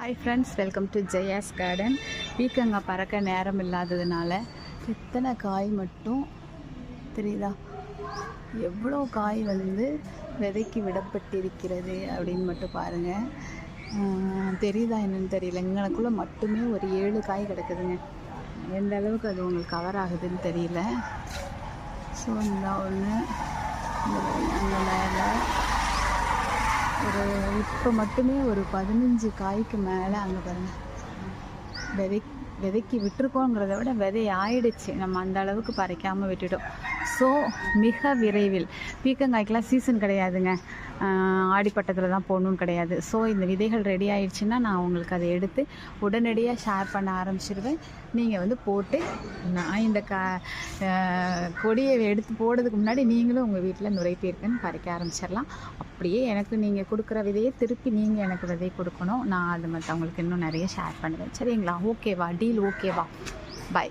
Hi friends welcome to Jaya's garden பீக்கங்காய் பறக்க நேரம் இல்லாததுனால எத்தனை காய் மட்டும் தெரியுதா? எவ்வளோ காய் வந்து விதைக்கு விடப்பட்டிருக்கிறது அப்படின்னு மட்டும் பாருங்கள் தெரியுதா என்னன்னு தெரியல. எங்களுக்குள்ளே மட்டுமே ஒரு ஏழு காய் கிடக்குதுங்க. எந்த அளவுக்கு அது உங்களுக்கு கவர் ஆகுதுன்னு தெரியல. ஸோ இந்த ஒன்று அந்த மேலே இப்போ மட்டுமே ஒரு பதினஞ்சு காய்க்கு மேலே அங்கே பாருங்கள் விதை விதைக்கு விட்டுருக்கோங்கிறத விட விதை ஆயிடுச்சு. நம்ம அந்த அளவுக்கு பறைக்காமல் விட்டுட்டோம். ஸோ மிக விரைவில். பீக்கங்காய்க்கெலாம் சீசன் கிடையாதுங்க. ஆடிப்பட்டத்தில் தான் போகணுன்னு கிடையாது. ஸோ இந்த விதைகள் ரெடி ஆயிடுச்சுன்னா நான் உங்களுக்கு அதை எடுத்து உடனடியாக ஷேர் பண்ண ஆரம்பிச்சிடுவேன் நீங்கள் வந்து போட்டு நான் இந்த க கொடியை எடுத்து போடுறதுக்கு முன்னாடி நீங்களும் உங்கள் வீட்டில் நுரைப்பீர்க்குன்னு பறிக்க ஆரம்பிச்சிடலாம். அப்படியே எனக்கு நீங்கள் கொடுக்குற விதையை திருப்பி நீங்கள் எனக்கு விதை கொடுக்கணும். நான் அது மற்றவங்களுக்கு இன்னும் நிறைய ஷேர் பண்ணுவேன். சரிங்களா? ஓகேவா டி டீல் ஓகேவா? பை.